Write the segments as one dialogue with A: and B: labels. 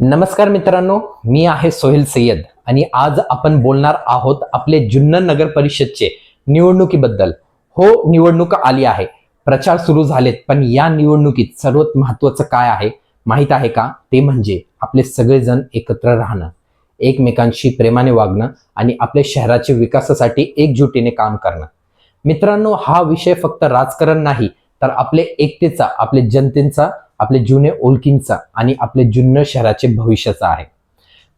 A: नमस्कार मित्रांनो मी आहे सोहेल सय्यद आणि आज आपण बोलणार आहोत आपले जुन्नर नगर परिषदचे निवडणुकीबद्दल. हो निवडणूक आली आहे. प्रचार सुरू झालेत पण या निवडणुकीत सर्वात महत्वाचं काय आहे माहीत आहे का? ते म्हणजे आपले सगळेजण एकत्र राहणं. एकमेकांशी प्रेमाने वागणं आणि आपल्या शहराच्या विकासासाठी एकजुटीने काम करणं. मित्रांनो हा विषय फक्त राजकारण नाही तर आपले एकतेचा आपले जनतेचा आपले जुने ओळखींचा आणि आपले जुन्नर शहराचे भविष्याचा आहे.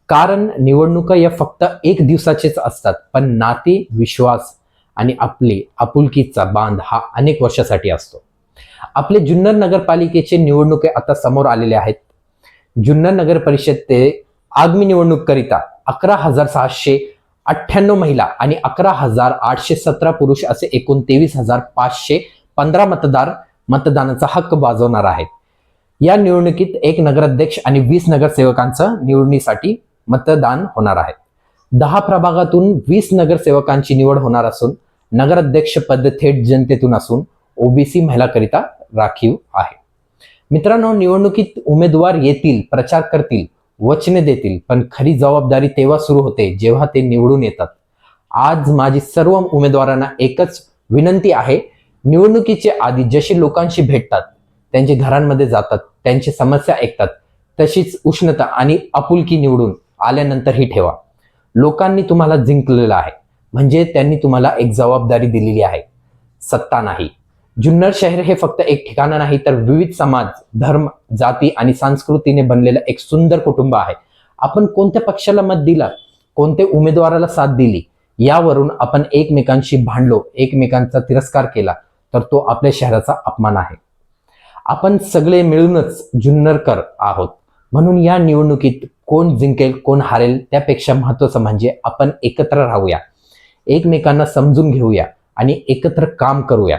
A: कारण निवडणुका या फक्त एक दिवसाचेच असतात पण नाते विश्वास आणि आपले आपुलकीचा बांध हा अनेक वर्षासाठी असतो. आपले जुन्नर नगरपालिकेचे निवडणुके आता समोर आलेले आहेत. जुन्नर नगर परिषद ते आगामी निवडणूककरिता अकरा हजार सहाशे अठ्ठ्याण्णव महिला आणि अकरा हजार आठशे सतरा पुरुष असे एकूण तेवीस हजार पाचशे पंधरा मतदार मतदानाचा हक्क बाजवणार आहेत. या निवडणुकीत एक नगराध्यक्ष आणि वीस नगरसेवकांचं निवडणीसाठी मतदान होणार आहे. दहा प्रभागातून वीस नगरसेवकांची निवड होणार असून नगराध्यक्ष पद थेट जनतेतून असून ओबीसी महिलाकरिता राखीव आहे. मित्रांनो निवडणुकीत उमेदवार येतील प्रचार करतील वचने देतील पण खरी जबाबदारी तेव्हा सुरू होते जेव्हा ते निवडून येतात. आज माझी सर्व उमेदवारांना एकच विनंती आहे निवडणुकीचे आधी जसे लोकांशी भेटतात त्यांच्या घरांमध्ये जातात त्यांची समस्या ऐकतात तशीच उष्णता आणि आपुलकी निवडून आल्यानंतर ही ठेवा. लोकांनी तुम्हाला जिंकलेलं आहे म्हणजे त्यांनी तुम्हाला एक जबाबदारी दिलेली आहे. सत्ता नाही. जुन्नर शहर हे फक्त एक ठिकाण नाही तर विविध समाज धर्म जाती आणि संस्कृतीने बनलेलं एक सुंदर कुटुंब आहे. आपण कोणत्या पक्षाला मत दिलं कोणत्या उमेदवाराला साथ दिली? यावरून आपण एकमेकांशी भांडलो एकमेकांचा तिरस्कार केला तर तो आपल्या शहराचा अपमान आहे. आपण सगळे मिळूनच जुन्नरकर आहोत. म्हणून या निवडणुकीत कोण जिंकेल कोण हारेल त्यापेक्षा महत्वाचं म्हणजे आपण एकत्र राहूया. एकमेकांना समजून घेऊया आणि एकत्र काम करूया.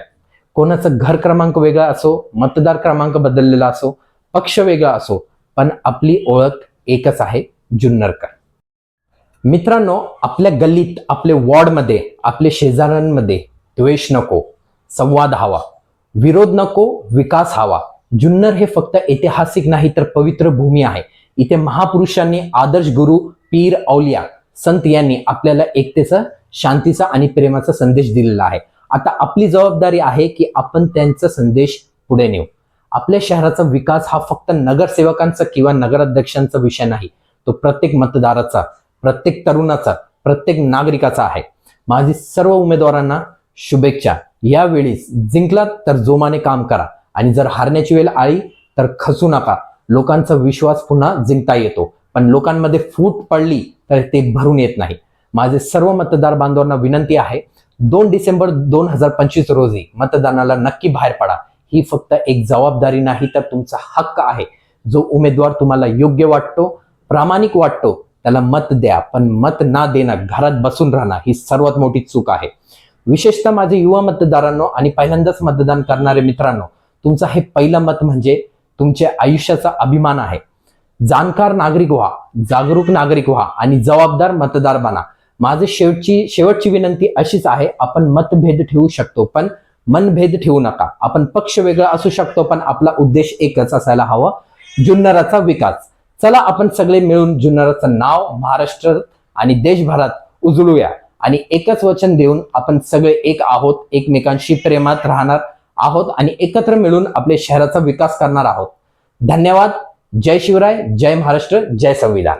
A: कोणाचं घर क्रमांक वेगळा असो मतदार क्रमांक बदललेला असो पक्ष वेगळा असो पण आपली ओळख एकच आहे जुन्नरकर. मित्रांनो आपल्या गल्लीत आपले वॉर्डमध्ये आपल्या शेजाऱ्यांमध्ये द्वेष नको संवाद हवा. विरोध नको विकास हवा. जुन्नर हे फक्त ऐतिहासिक नाही तर पवित्र भूमी आहे. इथे महापुरुषांनी आदर्श गुरु पीर औलिया संत यांनी आपल्याला एकतेचा शांतीचा आणि प्रेमाचा संदेश दिलेला आहे. आता आपली जबाबदारी आहे की आपण त्यांचा संदेश पुढे नेऊ. आपल्या शहराचा विकास हा फक्त नगरसेवकांचा किंवा नगराध्यक्षांचा विषय नाही. तो प्रत्येक मतदाराचा प्रत्येक तरुणाचा प्रत्येक नागरिकाचा आहे. माझी सर्व उमेदवारांना शुभेच्छा. यावेळी जिंकलात तर जोमाने काम करा. आणि जर हारण्याची वेळ आली तर खसू नका. लोकांचा विश्वास पुन्हा जिंकता येतो. पण लोकांमध्ये फूट पडली तर ते भरून येत नाही. माझे सर्व मतदार बांधवांना विनंती आहे दोन डिसेंबर दोन हजार पंचवीस रोजी मतदानाला नक्की बाहेर पडा. ही फक्त एक जबाबदारी नाही तर तुमचा हक्क आहे. जो उमेदवार तुम्हाला योग्य वाटतो प्रामाणिक वाटतो त्याला मत द्या. पण मत ना देणं घरात बसून राहणं ही सर्वात मोठी चूक आहे. विशेषतः माझे युवा मतदारांनो आणि पहिल्यांदाच मतदान करणारे मित्रांनो तुमचं हे पहिलं मत म्हणजे तुमच्या आयुष्याचा अभिमान आहे. जाणकार नागरिक व्हा जागरूक नागरिक व्हा आणि जबाबदार मतदार बना. माझे शेवटची शेवटची विनंती अशीच आहे आपण मतभेद ठेवू शकतो पण मनभेद ठेवू नका. आपण पक्ष वेगळा असू शकतो पण आपला उद्देश एकच असायला हवा जुन्नराचा विकास. चला आपण सगळे मिळून जुन्नराचं नाव महाराष्ट्र आणि देशभरात उजळूया. आणि एकच वचन देऊन आपण सगळे एक आहोत एकमेकांशी प्रेमात राहणार आहोत आणि एकत्र मिळून आपल्या शहराचा विकास करणार आहोत. धन्यवाद. जय शिवराय जय महाराष्ट्र जय संविधान.